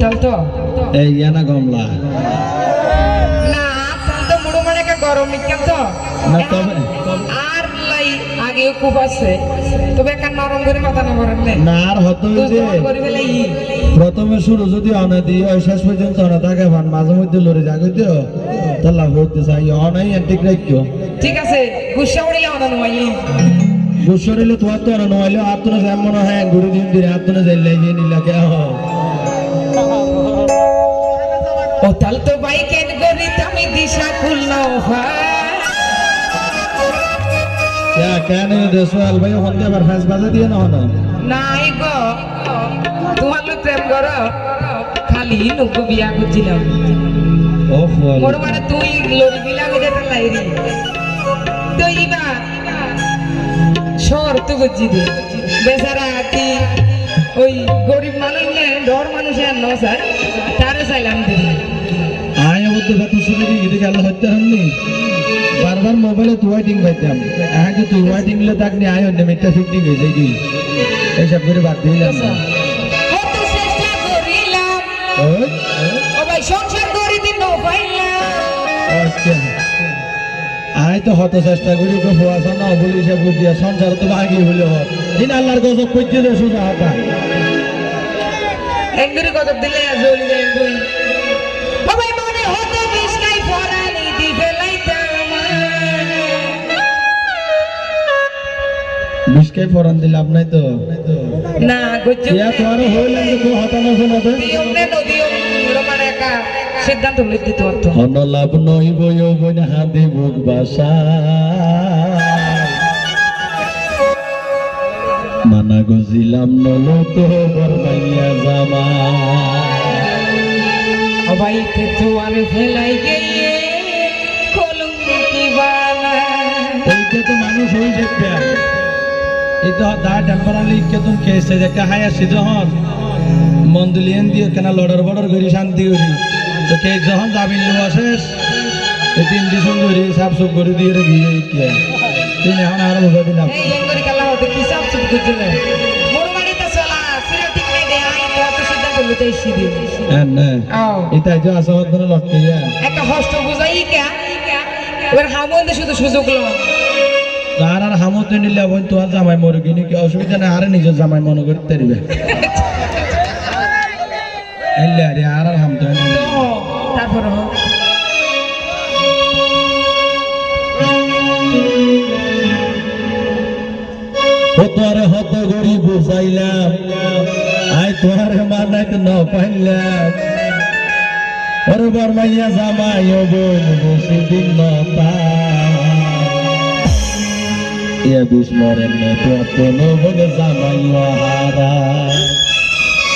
তাহলে তো। এই ইয়ানা গমলা না তাহলে তো মুড়ো মানে গরম তো। না, তবে- আর লাই আগে খুব আছে। তবে একটা নরম করে মাথা না করেন না। আর হতো যে প্রথমে শুরু যদি অনে ওই শেষ পর্যন্ত অনে থাকে ভান মাঝে মধ্যে লড়ে যাগে তো তাহলে হতে চাই। অনাই রাখিও ঠিক আছে গুসা উড়িলে অনান ബുഷറിൽ തോത്തോറ നോയിലോ ആത്തുന സമ്മണോഹേ ഗുരുദിന്ദിരി নি ചെല്ലേനില്ലൊക്കെ ও তাল তো বাইকের গরিত আমি দিশা খুললাম কেন দেশাল ভাই হন্দে বার ফাস বাজা দিয়ে না হন? নাই গো তোমার লোক প্রেম কর। খালি নুকু বিয়া করছিলাম। মোর মানে তুই লড়ি বিলা গেছে লাইরি তুই বা শর্ত করছি দি। বেচারা কি ওই গরিব মানুষ না ডর মানুষ আর ন চাই তারে চাইলাম দি। আয় অবদ্ধ কথা শুনে কি এদিকে আলো হত্যা হননি বারবার মোবাইলে তুই ওয়াইটিং পাইতাম আগে তুই ওয়াইটিং লে থাকনি আয় অন্য মিথ্যা ফিটিং হয়েছে কি এইসব করে বাদ দিলাম। আচ্ছা। না সংসার করি দিন পাইলাম। আচ্ছা। আয় তো হত চেষ্টা করি তো না বলি সে বুঝিয়া সংসার তো ভাগি হইলে হয়। দিন আল্লাহর গজব করতে দে সোজা হাতা এঙ্গুরি কত দিলে যায় মনে হতো বিষ্কাই ফরানি দি ফেলাইতাম বিষ্কাই ফরান দিলে আপনাই তো? না গজ্জু ইয়া তো আরও হইলে তো দিয়ম নে নদিয়ম মানে সিদ্ধান্ত লইতে দিতে অর্থ। অনলাভ নইব যৌবন হাতে বুক বাসা মানা গজিলাম নলো তো বরমাইয়া জামা ভাই তে তো আমি ফেলাই গিয়ে কলম কি বানা তো মানুষ হই যাবে এই তো দা টেম্পারালি কে তুমি কেসে যে কে হায়া সিদ্ধ হন। মন্দলিয়ান দিয়ে কেনা লড়ার বড়ার ঘুরি শান্তি করি। তো কে যখন দাবিন লোয়া শেষ এই তিন দিন সুন্দরী সাফ সুফ করে দিয়ে রেখে তিনি এখন আরও বুঝা দিলাম এই এঙ্গুরি কালা হতে কি সাপ সুপ করছিলে মোর বাড়িতে চলা ফিরে ঠিক নাই দে আই তো তো সিদ্ধান্ত লইতে এসি দি হ্যাঁ না এটা যে আসা ধরে লটকে যায়। একটা হস্ত বুঝাই কে এবার হামন্দে শুধু সুযোগ লো আর আর হামতে নিলে জামাই মরে কিনি কি অসুবিধা নেই আরে নিজের জামাই মনে করতে দিবে এলে আরে আর আর হামতে ও তোরে হত গড়ি বুঝাইলাম, আই তোরে মানাইতে ন পাইলাম ওরে বরমাইয়া জামাই বোন, বসে দিন এ বিস্মরণ তো কোনো বনে জামাই হারা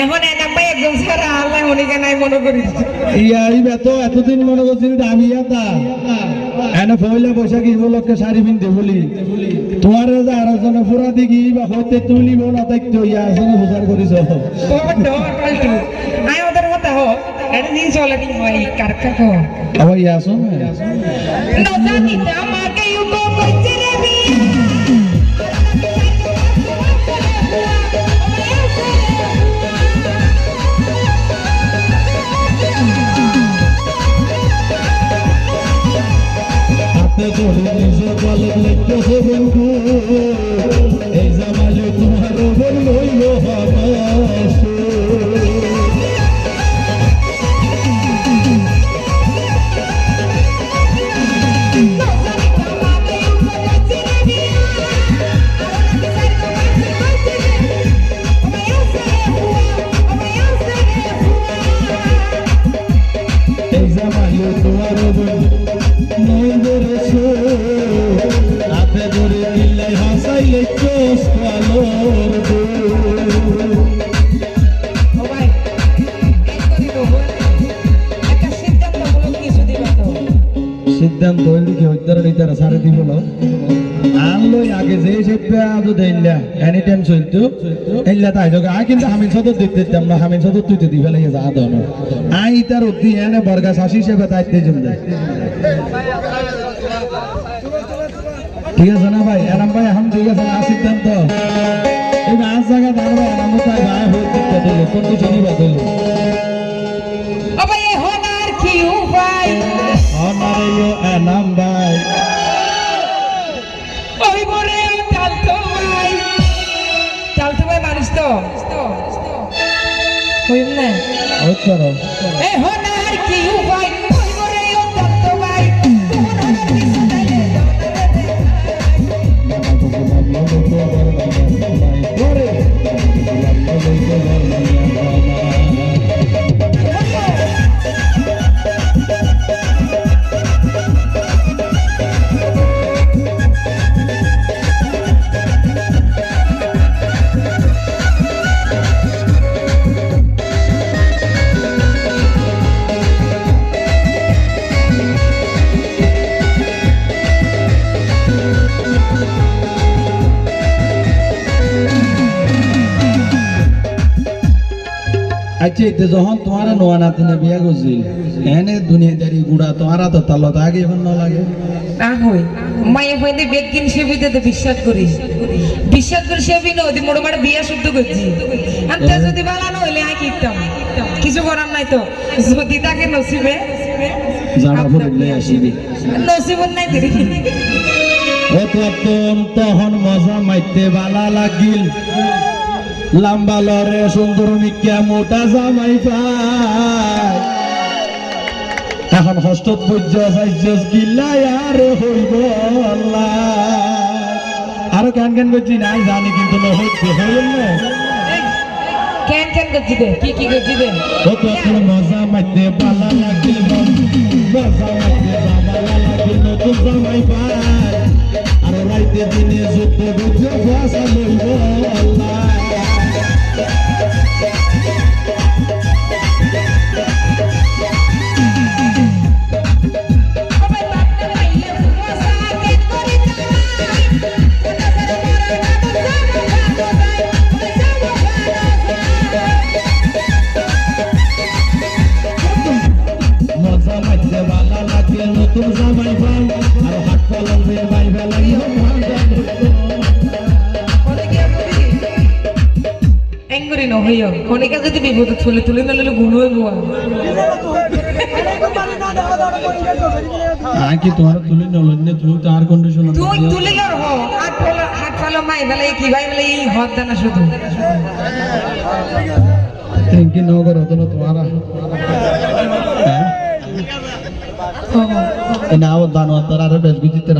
এখন এ নাম্বাই একজন ছাড়া আল্লাহ অনেকে নাই মনে করি। ইয়া এই বেত এতদিন মনে করছিল আমি ইয়াতা। এনে পয়লা বৈশাখ উপলক্ষে শাড়ি পিনতে বলি। তোমার যে আর একজনে ফুরা বা হইতে তুলিব না দেখতো ইয়া আসনে প্রচার করিস আয় ওদের কথা হো এটা দিন চলে কো আবার আসো নজানিতে আমাকে হাতে যে সেটা এনি টাইম চলতো এল্লা তাই যোগ আই কিন্তু হামিন সদর দিতে দিতাম না হামিন সদর তুইতে দিবে লাগে যা দন আই তার অব্দি এনে বর্গা শাসি হিসেবে তাইতে জম যায় ঠিক আছে না ভাই? এরাম ভাই এখন ঠিক আছে না সিদ্ধান্ত এই আজ জায়গা দাঁড়াবে এরাম তাই ভাই হইতে দিল কোন কিছু নিবা দিল ও হনার কি উপায় অনারে এনাম ভাই। ওই করো এ হনার কি উপায়? আচ্ছা এতে যখন তোমার নোয়া নাতিনে বিয়া করছিল এনে দুনিয়াদারি গুড়া তোমার তো তালত আগে এখন ন লাগে না হই মায়ে হইতে বেগিন সেবিতে তো বিশ্বাস করি বিশ্বাস করি সেবি না ওদি মোড় মারে বিয়া শুদ্ধ করছি আর তে যদি বালানো হইলে আই কিতাম কিছু করার নাই তো। যদি তাকে নসিবে জানা পড়লে আসিবি নসিব নাই দিদি তখন তখন মজা মাইতে বালা লাগিল। লাম্বা লরে সুন্দর মিকিয়া মোটা জামাই পায় এখন হস্তত পর্য সাইজস গিল্লাই আর হইব। আরও কেন কেন করছি? নাই জানি কিন্তু কেন কেন করছি দে কি কি করছি দে কত তোর মজা মাইতে পালা লাগিল মজা মাইতে বাবালা লাগিল নতুন জামাই পাই আর রাইতে দিনে ভাষা লইব আল্লাহ। হইও। যদি তুলি তুলি নলে গুলো বুয়া আকি তোমার তুলি নলে? নে তো আর কন্ডিশন তুই তুলি হ আর মাই বলে কি ভাই বলে এই হদ দানা শুধু। থ্যাংক ইউ নগর হতো তোমার। না আর বেশ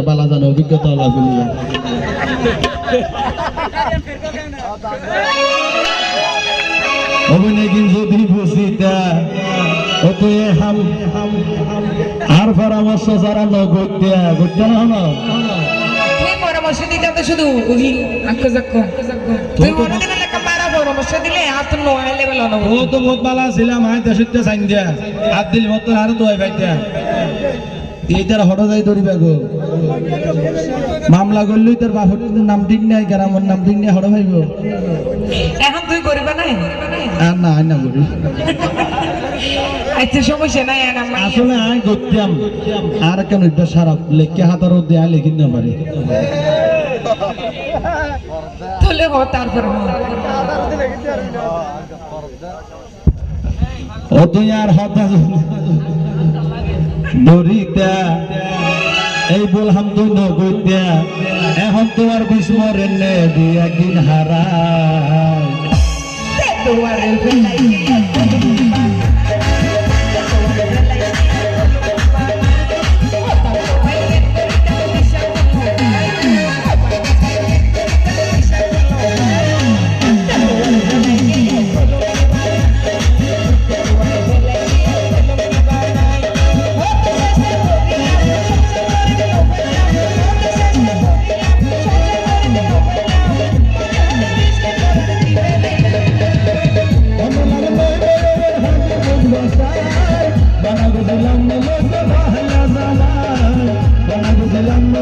বালা জানো অভিজ্ঞতা লাগবে কিন্তু যদি বুঝিতা অতএ হাম আর পরামর্শ যারা না তুই পরামর্শ দিতে তো শুধু ওই আক্ষ যাক্ষ তুই মনে দিন লেখা মারা পরামর্শ পরামর্শ দিলে লেভেল ও তো বহুত ভালো ছিলাম দিয়া। আর দিল মতো আর তো হয় ভাইটা এইটার হঠাৎ ধরিবা গো। মামলা করলেই তোর বাপুর নাম ঠিক নাই গ্রামের নাম ঠিক নাই হঠাৎ ভাইব এখন তুই করবে নাই? আর না আয় না করি। আচ্ছা সমস্যা নাই আসলে আয় করতাম আর কেন এটা সারাপ লেখকে হাতার দেয়া লিখি না পারি। হো তারপর। ও তুই আর হতা দরিতা এই বলহাম তো নগত্যা এখন তোমার বিস্মরণ দিয়া কিন হারা দুয়ারের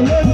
the